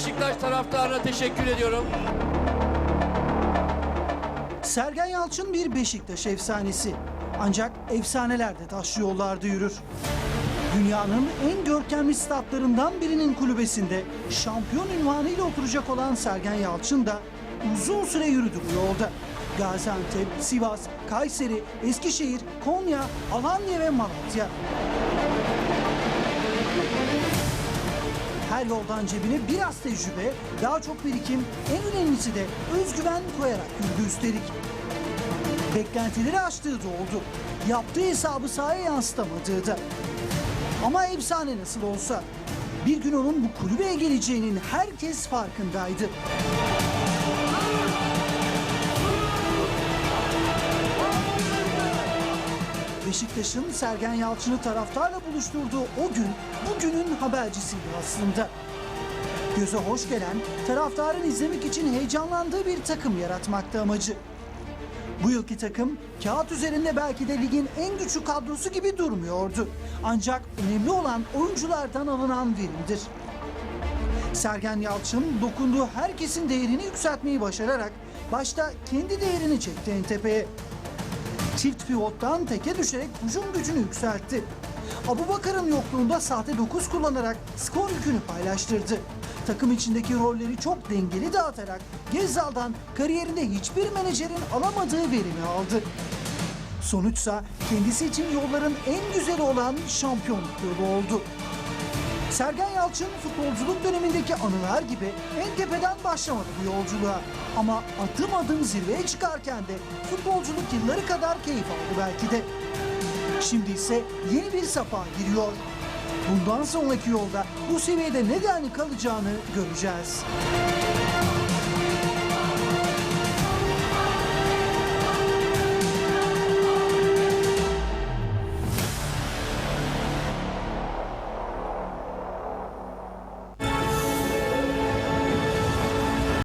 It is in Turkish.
Beşiktaş taraftarına teşekkür ediyorum. Sergen Yalçın bir Beşiktaş efsanesi. Ancak efsaneler de taş yollarda yürür. Dünyanın en görkemli statlarından birinin kulübesinde şampiyon ünvanıyla oturacak olan Sergen Yalçın da uzun süre yürüdü bu yolda. Gaziantep, Sivas, Kayseri, Eskişehir, Konya, Alanya ve Malatya. Her yoldan cebine biraz tecrübe, daha çok birikim, en önemlisi de özgüven koyarak yürüdü üstelik. Beklentileri aştığı da oldu. Yaptığı hesabı sahaya yansıtamadığı da. Ama efsane nasıl olsa bir gün onun bu kulübeye geleceğinin herkes farkındaydı. Beşiktaş'ın Sergen Yalçın'ı taraftarla buluşturduğu o gün bugünün habercisiydi aslında. Göze hoş gelen, taraftarın izlemek için heyecanlandığı bir takım yaratmakta amacı. Bu yılki takım kağıt üzerinde belki de ligin en güçlü kadrosu gibi durmuyordu. Ancak önemli olan oyunculardan alınan verimdir. Sergen Yalçın dokunduğu herkesin değerini yükseltmeyi başararak başta kendi değerini çekti en tepeye. Çift pivottan teke düşerek hücum gücünü yükseltti. Abubakar'ın yokluğunda sahte 9 kullanarak skor yükünü paylaştırdı. Takım içindeki rolleri çok dengeli dağıtarak Gezzal'dan kariyerinde hiçbir menajerin alamadığı verimi aldı. Sonuçsa kendisi için yolların en güzeli olan şampiyonluk yolu oldu. Sergen Yalçın futbolculuk dönemindeki anılar gibi en tepeden başlamadı bu yolculuğa. Ama adım adım zirveye çıkarken de futbolculuk yılları kadar keyif aldı belki de. Şimdi ise yeni bir safa giriyor. Bundan sonraki yolda bu seviyede ne denli kalacağını göreceğiz.